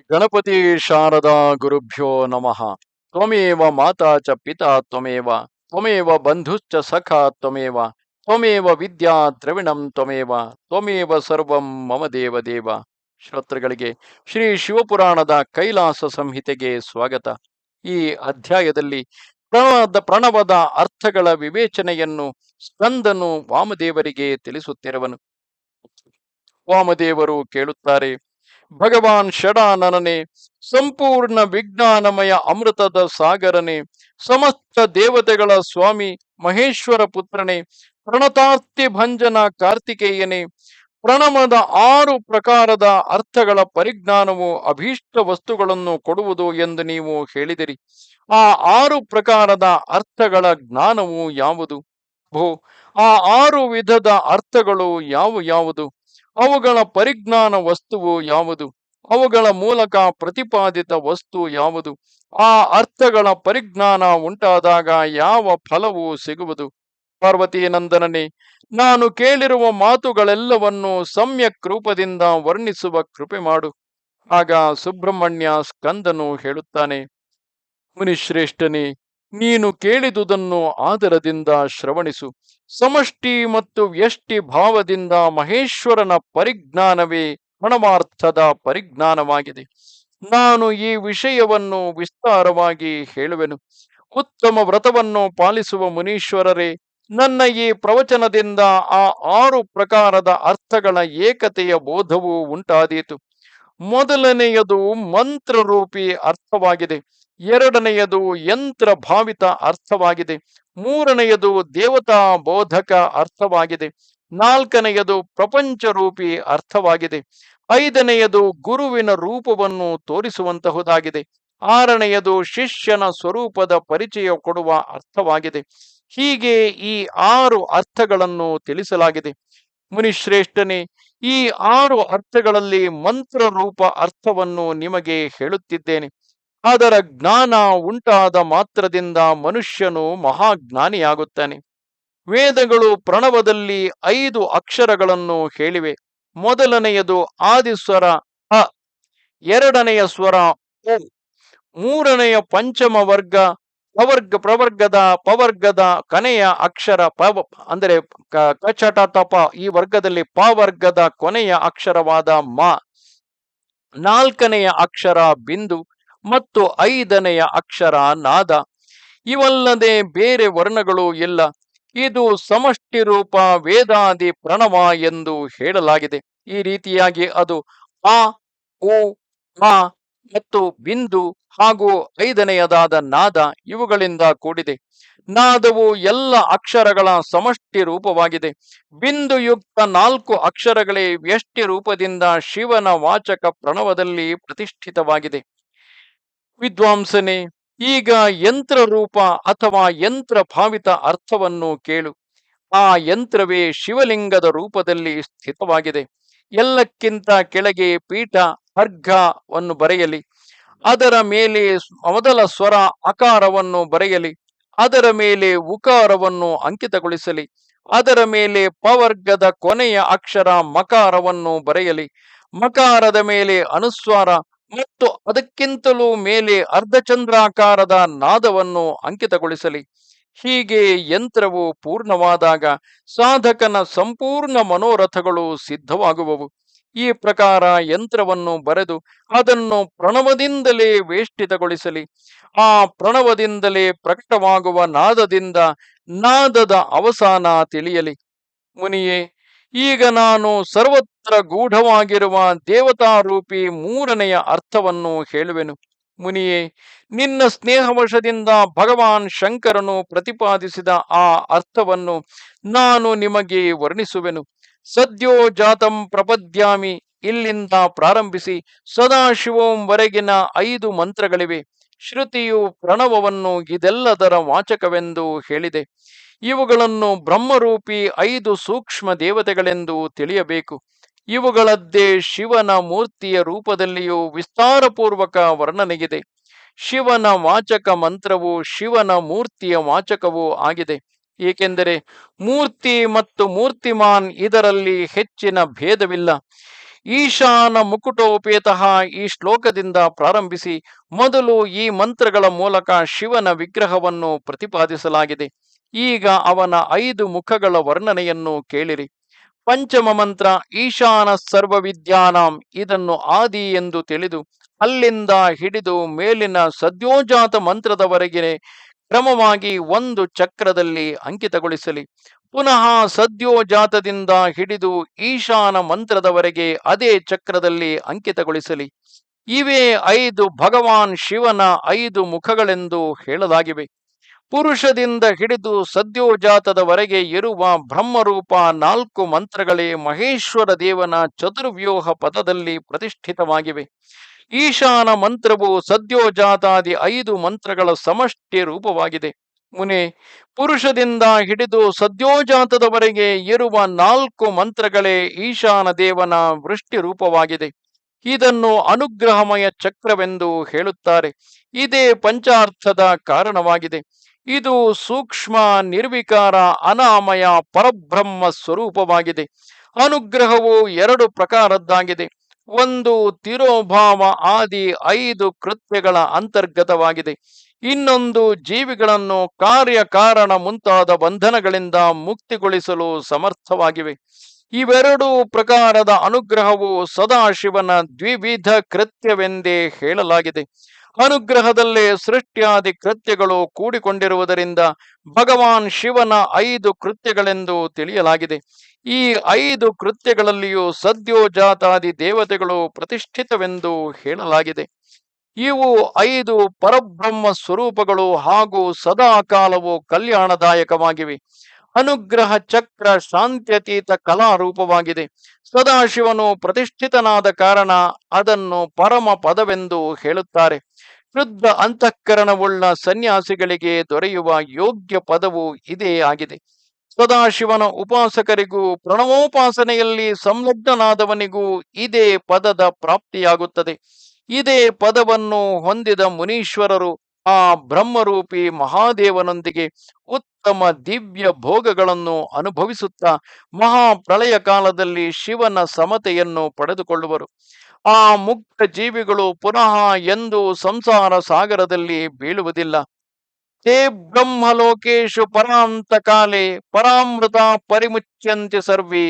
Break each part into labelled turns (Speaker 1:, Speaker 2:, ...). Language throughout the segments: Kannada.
Speaker 1: ಗಣಪತಿ ಶಾರದಾ ಗುರುಭ್ಯೋ ನಮಃ. ತ್ವಮೇವ ಮಾತಾ ಚ ಪಿತಾ ತ್ವಮೇವ ತ್ವಮೇವ ಬಂಧುಶ್ಚ ಸಖಾ ತ್ವಮೇವ ತ್ವಮೇವ ವಿದ್ಯಾ ದ್ರವಿಣಂ ತ್ವಮೇವ ತ್ವಮೇವ ಸರ್ವಂ ಮಮ ದೇವ ದೇವ. ಶ್ರೋತೃಗಳಿಗೆ ಶ್ರೀ ಶಿವಪುರಾಣದ ಕೈಲಾಸ ಸಂಹಿತೆಗೆ ಸ್ವಾಗತ. ಈ ಅಧ್ಯಾಯದಲ್ಲಿ ಪ್ರಣವದ ಪ್ರಣವದ ಅರ್ಥಗಳ ವಿವೇಚನೆಯನ್ನು ಸ್ಕಂದನು ವಾಮದೇವರಿಗೆ ತಿಳಿಸುತ್ತಿರುವನು. ವಾಮದೇವರು ಕೇಳುತ್ತಾರೆ ಭಗವಾನ್ ಷಡಾನನೇ ಸಂಪೂರ್ಣ ವಿಜ್ಞಾನಮಯ ಅಮೃತದ ಸಾಗರನೇ, ಸಮಸ್ತ ದೇವತೆಗಳ ಸ್ವಾಮಿ ಮಹೇಶ್ವರ ಪುತ್ರನೇ, ಪ್ರಣತಾರ್ತಿ ಭಂಜನ ಕಾರ್ತಿಕೇಯನೇ, ಪ್ರಣಮದ ಆರು ಪ್ರಕಾರದ ಅರ್ಥಗಳ ಪರಿಜ್ಞಾನವು ಅಭೀಷ್ಟ ವಸ್ತುಗಳನ್ನು ಕೊಡುವುದು ಎಂದು ನೀವು ಹೇಳಿದಿರಿ. ಆ ಆರು ಪ್ರಕಾರದ ಅರ್ಥಗಳ ಜ್ಞಾನವು ಯಾವುದು? ಭೋ, ಆ ಆರು ವಿಧದ ಅರ್ಥಗಳು ಯಾವ ಯಾವುದು? ಅವುಗಳ ಪರಿಜ್ಞಾನ ವಸ್ತುವು ಯಾವುದು? ಅವುಗಳ ಮೂಲಕ ಪ್ರತಿಪಾದಿತ ವಸ್ತು ಯಾವುದು? ಆ ಅರ್ಥಗಳ ಪರಿಜ್ಞಾನ ಉಂಟಾದಾಗ ಯಾವ ಫಲವು ಸಿಗುವುದು? ಪಾರ್ವತಿ ನಂದನನೇ, ನಾನು ಕೇಳಿರುವ ಮಾತುಗಳೆಲ್ಲವನ್ನು ಸಮ್ಯಕ್ ರೂಪದಿಂದ ವರ್ಣಿಸುವ ಕೃಪೆ ಮಾಡು. ಆಗ ಸುಬ್ರಹ್ಮಣ್ಯ ಸ್ಕಂದನು ಹೇಳುತ್ತಾನೆ, ಮುನಿಶ್ರೇಷ್ಠನೇ ನೀನು ಕೇಳಿದುದನ್ನು ಆದರದಿಂದ ಶ್ರವಣಿಸು. ಸಮಷ್ಟಿ ಮತ್ತು ವ್ಯಷ್ಟಿ ಭಾವದಿಂದ ಮಹೇಶ್ವರನ ಪರಿಜ್ಞಾನವೇ ಪರಮಾರ್ಥದ ಪರಿಜ್ಞಾನವಾಗಿದೆ. ನಾನು ಈ ವಿಷಯವನ್ನು ವಿಸ್ತಾರವಾಗಿ ಹೇಳುವೆನು. ಉತ್ತಮ ವ್ರತವನ್ನು ಪಾಲಿಸುವ ಮುನೀಶ್ವರರೇ, ನನ್ನ ಈ ಪ್ರವಚನದಿಂದ ಆ ಆರು ಪ್ರಕಾರದ ಅರ್ಥಗಳ ಏಕತೆಯ ಬೋಧವು ಉಂಟಾದೀತು. ಮೊದಲನೆಯದು ಮಂತ್ರರೂಪಿ ಅರ್ಥವಾಗಿದೆ. ಎರಡನೆಯದು ಯಂತ್ರ ಭಾವಿತ ಅರ್ಥವಾಗಿದೆ. ಮೂರನೆಯದು ದೇವತಾ ಬೋಧಕ ಅರ್ಥವಾಗಿದೆ. ನಾಲ್ಕನೆಯದು ಪ್ರಪಂಚರೂಪಿ ಅರ್ಥವಾಗಿದೆ. ಐದನೆಯದು ಗುರುವಿನ ರೂಪವನ್ನು ತೋರಿಸುವಂತಹುದಾಗಿದೆ. ಆರನೆಯದು ಶಿಷ್ಯನ ಸ್ವರೂಪದ ಪರಿಚಯ ಕೊಡುವ ಅರ್ಥವಾಗಿದೆ. ಹೀಗೆ ಈ ಆರು ಅರ್ಥಗಳನ್ನು ತಿಳಿಸಲಾಗಿದೆ. ಮುನಿಶ್ರೇಷ್ಠನೇ, ಈ ಆರು ಅರ್ಥಗಳಲ್ಲಿ ಮಂತ್ರ ರೂಪ ಅರ್ಥವನ್ನು ನಿಮಗೆ ಹೇಳುತ್ತಿದ್ದೇನೆ. ಅದರ ಜ್ಞಾನ ಉಂಟಾದ ಮಾತ್ರದಿಂದ ಮನುಷ್ಯನು ಮಹಾಜ್ಞಾನಿಯಾಗುತ್ತಾನೆ. ವೇದಗಳು ಪ್ರಣವದಲ್ಲಿ ಐದು ಅಕ್ಷರಗಳನ್ನು ಹೇಳಿವೆ. ಮೊದಲನೆಯದು ಆದಿಸ್ವರ ಅ, ಎರಡನೆಯ ಸ್ವರ ಓ ಮೂರನೆಯ ಪಂಚಮ ವರ್ಗ ಪವರ್ಗ ಪ್ರವರ್ಗದ ಪವರ್ಗದ ಕನೆಯ ಅಕ್ಷರ ಪವ ಅಂದರೆ ಕಚಟ ತಪ ಈ ವರ್ಗದಲ್ಲಿ ಪ ವರ್ಗದ ಕೊನೆಯ ಅಕ್ಷರವಾದ ಮ. ನಾಲ್ಕನೆಯ ಅಕ್ಷರ ಬಿಂದು ಮತ್ತು ಐದನೆಯ ಅಕ್ಷರ ನಾದ ಇವಲ್ಲದೆ ಬೇರೆ ವರ್ಣಗಳು ಇಲ್ಲ. ಇದು ಸಮಷ್ಟಿ ರೂಪ ವೇದಾದಿ ಪ್ರಣವ ಎಂದು ಹೇಳಲಾಗಿದೆ. ಈ ರೀತಿಯಾಗಿ ಅದು ಆ, ಉ ಮ ಮತ್ತು ಬಿಂದು ಹಾಗೂ ಐದನೆಯದಾದ ನಾದ ಇವುಗಳಿಂದ ಕೂಡಿದೆ. ನಾದವು ಎಲ್ಲ ಅಕ್ಷರಗಳ ಸಮಷ್ಟಿ ರೂಪವಾಗಿದೆ ಬಿಂದುಯುಕ್ತ ನಾಲ್ಕು ಅಕ್ಷರಗಳೇ ವ್ಯಷ್ಟಿ ರೂಪದಿಂದ ಶಿವನ ವಾಚಕ ಪ್ರಣವದಲ್ಲಿ ಪ್ರತಿಷ್ಠಿತವಾಗಿದೆ. ವಿದ್ವಾಂಸನೇ, ಈಗ ಯಂತ್ರ ರೂಪ ಅಥವಾ ಯಂತ್ರ ಭಾವಿತ ಅರ್ಥವನ್ನು ಕೇಳು. ಆ ಯಂತ್ರವೇ ಶಿವಲಿಂಗದ ರೂಪದಲ್ಲಿ ಸ್ಥಿತವಾಗಿದೆ. ಎಲ್ಲಕ್ಕಿಂತ ಕೆಳಗೆ ಪೀಠ ಹರ್ಘವನ್ನು ಬರೆಯಲಿ. ಅದರ ಮೇಲೆ ಮೊದಲ ಸ್ವರ ಅಕಾರವನ್ನು ಬರೆಯಲಿ. ಅದರ ಮೇಲೆ ಉಕಾರವನ್ನು ಅಂಕಿತಗೊಳಿಸಲಿ. ಅದರ ಮೇಲೆ ಪವರ್ಗದ ಕೊನೆಯ ಅಕ್ಷರ ಮಕಾರವನ್ನು ಬರೆಯಲಿ. ಮಕಾರದ ಮೇಲೆ ಅನುಸ್ವಾರ ಮತ್ತು ಅದಕ್ಕಿಂತಲೂ ಮೇಲೆ ಅರ್ಧಚಂದ್ರಾಕಾರದ ನಾದವನ್ನು ಅಂಕಿತಗೊಳಿಸಲಿ. ಹೀಗೆ ಯಂತ್ರವು ಪೂರ್ಣವಾದಾಗ ಸಾಧಕನ ಸಂಪೂರ್ಣ ಮನೋರಥಗಳು ಸಿದ್ಧವಾಗುವವು. ಈ ಪ್ರಕಾರ ಯಂತ್ರವನ್ನು ಬರೆದು ಅದನ್ನು ಪ್ರಣವದಿಂದಲೇ ವೇಷ್ಟಿತಗೊಳಿಸಲಿ. ಆ ಪ್ರಣವದಿಂದಲೇ ಪ್ರಕಟವಾಗುವ ನಾದದಿಂದ ನಾದದ ಅವಸಾನ ತಿಳಿಯಲಿ. ಮುನಿಯೇ, ಈಗ ನಾನು ಸರ್ವತ್ರ ಗೂಢವಾಗಿರುವ ದೇವತಾರೂಪಿ ಮೂರನೆಯ ಅರ್ಥವನ್ನು ಹೇಳುವೆನು. ಮುನಿಯೇ, ನಿನ್ನ ಸ್ನೇಹವಶದಿಂದ ಭಗವಾನ್ ಶಂಕರನು ಪ್ರತಿಪಾದಿಸಿದ ಆ ಅರ್ಥವನ್ನು ನಾನು ನಿಮಗೆ ವರ್ಣಿಸುವೆನು. ಸದ್ಯೋ ಜಾತಂ ಪ್ರಪದ್ಯಾಮಿ, ಇಲ್ಲಿಂದ ಪ್ರಾರಂಭಿಸಿ ಸದಾಶಿವಂವರೆಗಿನ ಐದು ಮಂತ್ರಗಳಿವೆ. ಶ್ರುತಿಯು ಪ್ರಣವವನ್ನು ಇದೆಲ್ಲದರ ವಾಚಕವೆಂದು ಹೇಳಿದೆ. ಇವುಗಳನ್ನು ಬ್ರಹ್ಮರೂಪಿ ಐದು ಸೂಕ್ಷ್ಮ ದೇವತೆಗಳೆಂದು ತಿಳಿಯಬೇಕು. ಇವುಗಳದ್ದೇ ಶಿವನ ಮೂರ್ತಿಯ ರೂಪದಲ್ಲಿಯೂ ವಿಸ್ತಾರಪೂರ್ವಕ ವರ್ಣನೆಗಿದೆ. ಶಿವನ ವಾಚಕ ಮಂತ್ರವು ಶಿವನ ಮೂರ್ತಿಯ ವಾಚಕವೂ ಆಗಿದೆ. ಏಕೆಂದರೆ ಮೂರ್ತಿ ಮತ್ತು ಮೂರ್ತಿಮಾನ್ ಇದರಲ್ಲಿ ಹೆಚ್ಚಿನ ಭೇದವಿಲ್ಲ. ಈಶಾನ ಮುಕುಟೋಪೇತಃ ಈ ಶ್ಲೋಕದಿಂದ ಪ್ರಾರಂಭಿಸಿ ಮೊದಲು ಈ ಮಂತ್ರಗಳ ಮೂಲಕ ಶಿವನ ವಿಗ್ರಹವನ್ನು ಪ್ರತಿಪಾದಿಸಲಾಗಿದೆ. ಈಗ ಅವನ ಐದು ಮುಖಗಳ ವರ್ಣನೆಯನ್ನು ಕೇಳಿರಿ. ಪಂಚಮ ಮಂತ್ರ ಈಶಾನ ಸರ್ವವಿದ್ಯಾನಾಂ ಇದನ್ನು ಆದಿ ಎಂದು ತಿಳಿದು ಅಲ್ಲಿಂದ ಹಿಡಿದು ಮೇಲಿನ ಸದ್ಯೋಜಾತ ಮಂತ್ರದವರೆಗೆ ಕ್ರಮವಾಗಿ ಒಂದು ಚಕ್ರದಲ್ಲಿ ಅಂಕಿತಗೊಳಿಸಲಿ. ಪುನಃ ಸದ್ಯೋಜಾತದಿಂದ ಹಿಡಿದು ಈಶಾನ ಮಂತ್ರದವರೆಗೆ ಅದೇ ಚಕ್ರದಲ್ಲಿ ಅಂಕಿತಗೊಳಿಸಲಿ. ಇವೇ ಐದು ಭಗವಾನ್ ಶಿವನ ಐದು ಮುಖಗಳೆಂದು ಹೇಳಲಾಗಿವೆ. ಪುರುಷದಿಂದ ಹಿಡಿದು ಸದ್ಯೋಜಾತದವರೆಗೆ ಇರುವ ಬ್ರಹ್ಮರೂಪ ನಾಲ್ಕು ಮಂತ್ರಗಳೇ ಮಹೇಶ್ವರ ದೇವನ ಚತುರ್ವ್ಯೂಹ ಪದದಲ್ಲಿ ಪ್ರತಿಷ್ಠಿತವಾಗಿವೆ. ಈಶಾನ ಮಂತ್ರವು ಸದ್ಯೋಜಾತಾದಿ ಐದು ಮಂತ್ರಗಳ ಸಮಷ್ಟಿ ರೂಪವಾಗಿದೆ. ಮುನೆ, ಪುರುಷದಿಂದ ಹಿಡಿದು ಸದ್ಯೋಜಾತದವರೆಗೆ ಇರುವ ನಾಲ್ಕು ಮಂತ್ರಗಳೇ ಈಶಾನ ದೇವನ ವೃಷ್ಟಿ ರೂಪವಾಗಿದೆ. ಇದನ್ನು ಅನುಗ್ರಹಮಯ ಚಕ್ರವೆಂದು ಹೇಳುತ್ತಾರೆ. ಇದೇ ಪಂಚಾರ್ಥದ ಕಾರಣವಾಗಿದೆ. ಇದು ಸೂಕ್ಷ್ಮ ನಿರ್ವಿಕಾರ ಅನಾಮಯ ಪರಬ್ರಹ್ಮ ಸ್ವರೂಪವಾಗಿದೆ. ಅನುಗ್ರಹವು ಎರಡು ಪ್ರಕಾರದ್ದಾಗಿದೆ. ಒಂದು ತಿರೋಭಾವ ಆದಿ ಐದು ಕೃತ್ಯಗಳ ಅಂತರ್ಗತವಾಗಿದೆ. ಇನ್ನೊಂದು ಜೀವಿಗಳನ್ನು ಕಾರ್ಯಕಾರಣ ಮುಂತಾದ ಬಂಧನಗಳಿಂದ ಮುಕ್ತಿಗೊಳಿಸಲು ಸಮರ್ಥವಾಗಿವೆ. ಇವೆರಡೂ ಪ್ರಕಾರದ ಅನುಗ್ರಹವು ಸದಾಶಿವನ ದ್ವಿವಿಧ ಕೃತ್ಯವೆಂದೇ ಹೇಳಲಾಗಿದೆ. ಅನುಗ್ರಹದಲ್ಲೇ ಸೃಷ್ಟಿಯಾದಿ ಕೃತ್ಯಗಳು ಕೂಡಿಕೊಂಡಿರುವುದರಿಂದ ಭಗವಾನ್ ಶಿವನ ಐದು ಕೃತ್ಯಗಳೆಂದು ತಿಳಿಯಲಾಗಿದೆ. ಈ ಐದು ಕೃತ್ಯಗಳಲ್ಲಿಯೂ ಸದ್ಯೋಜಾತಾದಿ ದೇವತೆಗಳು ಪ್ರತಿಷ್ಠಿತವೆಂದು ಹೇಳಲಾಗಿದೆ. ಇವು ಐದು ಪರಬ್ರಹ್ಮ ಸ್ವರೂಪಗಳು ಹಾಗೂ ಸದಾಕಾಲವು ಕಲ್ಯಾಣದಾಯಕವಾಗಿವೆ. ಅನುಗ್ರಹ ಚಕ್ರ ಶಾಂತ್ಯತೀತ ಕಲಾರೂಪವಾಗಿದೆ. ಸದಾಶಿವನು ಪ್ರತಿಷ್ಠಿತನಾದ ಕಾರಣ ಅದನ್ನು ಪರಮ ಪದವೆಂದು ಹೇಳುತ್ತಾರೆ. ಶುದ್ಧ ಅಂತಃಕರಣವುಳ್ಳ ಸನ್ಯಾಸಿಗಳಿಗೆ ದೊರೆಯುವ ಯೋಗ್ಯ ಪದವು ಇದೇ ಆಗಿದೆ. ಸದಾಶಿವನ ಉಪಾಸಕರಿಗೂ ಪ್ರಣವೋಪಾಸನೆಯಲ್ಲಿ ಸಂಲಗ್ನನಾದವನಿಗೂ ಇದೇ ಪದದ ಪ್ರಾಪ್ತಿಯಾಗುತ್ತದೆ. ಇದೇ ಪದವನ್ನು ಹೊಂದಿದ ಮುನೀಶ್ವರರು ಆ ಬ್ರಹ್ಮರೂಪಿ ಮಹಾದೇವನೊಂದಿಗೆ ಉತ್ತಮ ದಿವ್ಯ ಭೋಗಗಳನ್ನು ಅನುಭವಿಸುತ್ತಾ ಮಹಾಪ್ರಳಯ ಕಾಲದಲ್ಲಿ ಶಿವನ ಸಮತೆಯನ್ನು ಪಡೆದುಕೊಳ್ಳುವರು. ಆ ಮುಕ್ತ ಜೀವಿಗಳು ಪುನಃ ಎಂದು ಸಂಸಾರ ಸಾಗರದಲ್ಲಿ ಬೀಳುವುದಿಲ್ಲ. ತೇ ಬ್ರಹ್ಮಲೋಕೇಶು ಪರಾಂತ ಕಾಲೇ ಪರಾಮೃತ ಪರಿಮುಚ್ಯಂತೆ ಸರ್ವೇ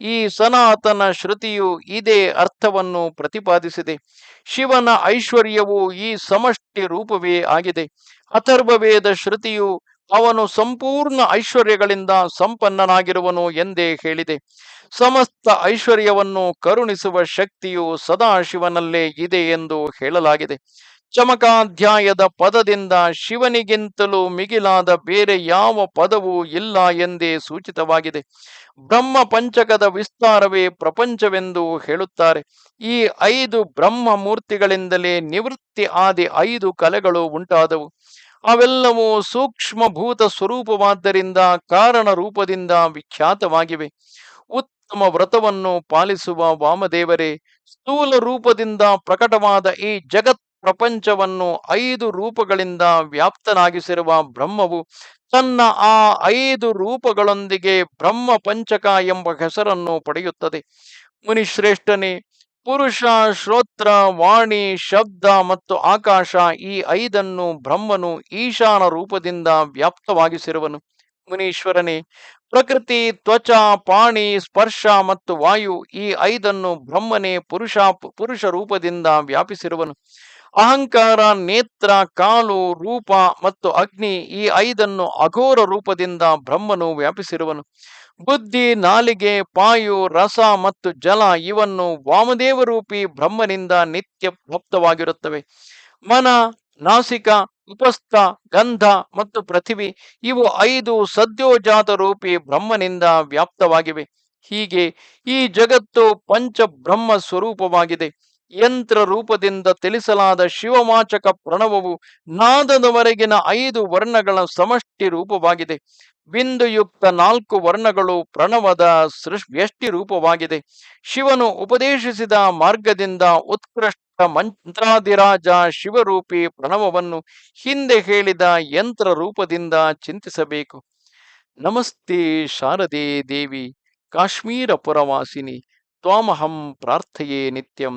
Speaker 1: ಈ ಸನಾತನ ಶ್ರುತಿಯು ಇದೇ ಅರ್ಥವನ್ನು ಪ್ರತಿಪಾದಿಸಿದೆ. ಶಿವನ ಐಶ್ವರ್ಯವು ಈ ಸಮಷ್ಟಿ ರೂಪವೇ ಆಗಿದೆ. ಅಥರ್ವವೇದ ಶ್ರುತಿಯು ಅವನು ಸಂಪೂರ್ಣ ಐಶ್ವರ್ಯಗಳಿಂದ ಸಂಪನ್ನನಾಗಿರುವನು ಎಂದೇ ಹೇಳಿದೆ. ಸಮಸ್ತ ಐಶ್ವರ್ಯವನ್ನು ಕರುಣಿಸುವ ಶಕ್ತಿಯು ಸದಾಶಿವನಲ್ಲೇ ಇದೆ ಎಂದು ಹೇಳಲಾಗಿದೆ. ಚಮಕಾಧ್ಯಾಯದ ಪದದಿಂದ ಶಿವನಿಗಿಂತಲೂ ಮಿಗಿಲಾದ ಬೇರೆ ಯಾವ ಪದವೂ ಇಲ್ಲ ಎಂದೇ ಸೂಚಿತವಾಗಿದೆ. ಬ್ರಹ್ಮ ಪಂಚಕದ ವಿಸ್ತಾರವೇ ಪ್ರಪಂಚವೆಂದು ಹೇಳುತ್ತಾರೆ. ಈ ಐದು ಬ್ರಹ್ಮ ಮೂರ್ತಿಗಳಿಂದಲೇ ನಿವೃತ್ತಿ ಆದಿ ಐದು ಕಲೆಗಳು ಉಂಟಾದವು. ಅವೆಲ್ಲವೂ ಸೂಕ್ಷ್ಮಭೂತ ಸ್ವರೂಪವಾದ್ದರಿಂದ ಕಾರಣ ರೂಪದಿಂದ ವಿಖ್ಯಾತವಾಗಿವೆ. ಉತ್ತಮ ವ್ರತವನ್ನು ಪಾಲಿಸುವ ವಾಮದೇವರೇ, ಸ್ಥೂಲ ರೂಪದಿಂದ ಪ್ರಕಟವಾದ ಈ ಜಗತ್ ಪ್ರಪಂಚವನ್ನು ಐದು ರೂಪಗಳಿಂದ ವ್ಯಾಪ್ತನಾಗಿಸಿರುವ ಬ್ರಹ್ಮವು ತನ್ನ ಆ ಐದು ರೂಪಗಳೊಂದಿಗೆ ಬ್ರಹ್ಮ ಪಂಚಕ ಎಂಬ ಹೆಸರನ್ನು ಪಡೆಯುತ್ತದೆ. ಮುನಿಶ್ರೇಷ್ಠನೇ, ಪುರುಷ, ಶ್ರೋತ್ರ, ವಾಣಿ, ಶಬ್ದ ಮತ್ತು ಆಕಾಶ ಈ ಐದನ್ನು ಬ್ರಹ್ಮನು ಈಶಾನ ರೂಪದಿಂದ ವ್ಯಾಪ್ತವಾಗಿಸಿರುವನು. ಮುನೀಶ್ವರನೇ, ಪ್ರಕೃತಿ, ತ್ವಚ, ಪಾಣಿ, ಸ್ಪರ್ಶ ಮತ್ತು ವಾಯು ಈ ಐದನ್ನು ಬ್ರಹ್ಮನೇ ಪುರುಷ ಪುರುಷ ರೂಪದಿಂದ ವ್ಯಾಪಿಸಿರುವನು. ಅಹಂಕಾರ, ನೇತ್ರ, ಕಾಲು, ರೂಪ ಮತ್ತು ಅಗ್ನಿ ಈ ಐದನ್ನು ಅಘೋರ ರೂಪದಿಂದ ಬ್ರಹ್ಮನು ವ್ಯಾಪಿಸಿರುವನು. ಬುದ್ಧಿ, ನಾಲಿಗೆ, ಪಾಯು, ರಸ ಮತ್ತು ಜಲ ಇವನ್ನು ವಾಮದೇವರೂಪಿ ಬ್ರಹ್ಮನಿಂದ ನಿತ್ಯ ಪ್ರಾಪ್ತವಾಗಿರುತ್ತವೆ ಮನ, ನಾಸಿಕ, ಉಪಸ್ಥ, ಗಂಧ ಮತ್ತು ಪೃಥಿವಿ ಇವು ಐದು ಸದ್ಯೋಜಾತ ರೂಪಿ ಬ್ರಹ್ಮನಿಂದ ವ್ಯಾಪ್ತವಾಗಿವೆ. ಹೀಗೆ ಈ ಜಗತ್ತು ಪಂಚ ಬ್ರಹ್ಮ ಸ್ವರೂಪವಾಗಿದೆ. ಯಂತ್ರ ರೂಪದಿಂದ ತಿಳಿಸಲಾದ ಶಿವಮಾಚಕ ಪ್ರಣವವು ನಾದದವರೆಗಿನ ಐದು ವರ್ಣಗಳ ಸಮಷ್ಟಿ ರೂಪವಾಗಿದೆ. ಬಿಂದುಯುಕ್ತ ನಾಲ್ಕು ವರ್ಣಗಳು ಪ್ರಣವದ ಸೃಷ್ಟಿ ರೂಪವಾಗಿದೆ. ಶಿವನು ಉಪದೇಶಿಸಿದ ಮಾರ್ಗದಿಂದ ಉತ್ಕೃಷ್ಟ ಮಂತ್ರಾದಿರಾಜ ಶಿವರೂಪಿ ಪ್ರಣವವನ್ನು ಹಿಂದೆ ಹೇಳಿದ ಯಂತ್ರ ರೂಪದಿಂದ ಚಿಂತಿಸಬೇಕು. ನಮಸ್ತೆ ಶಾರದೆ ದೇವಿ, ಕಾಶ್ಮೀರ ಪುರವಾಸಿನಿ, ತ್ವಾಮಹಂ ಪ್ರಾರ್ಥೆಯೇ ನಿತ್ಯಂ.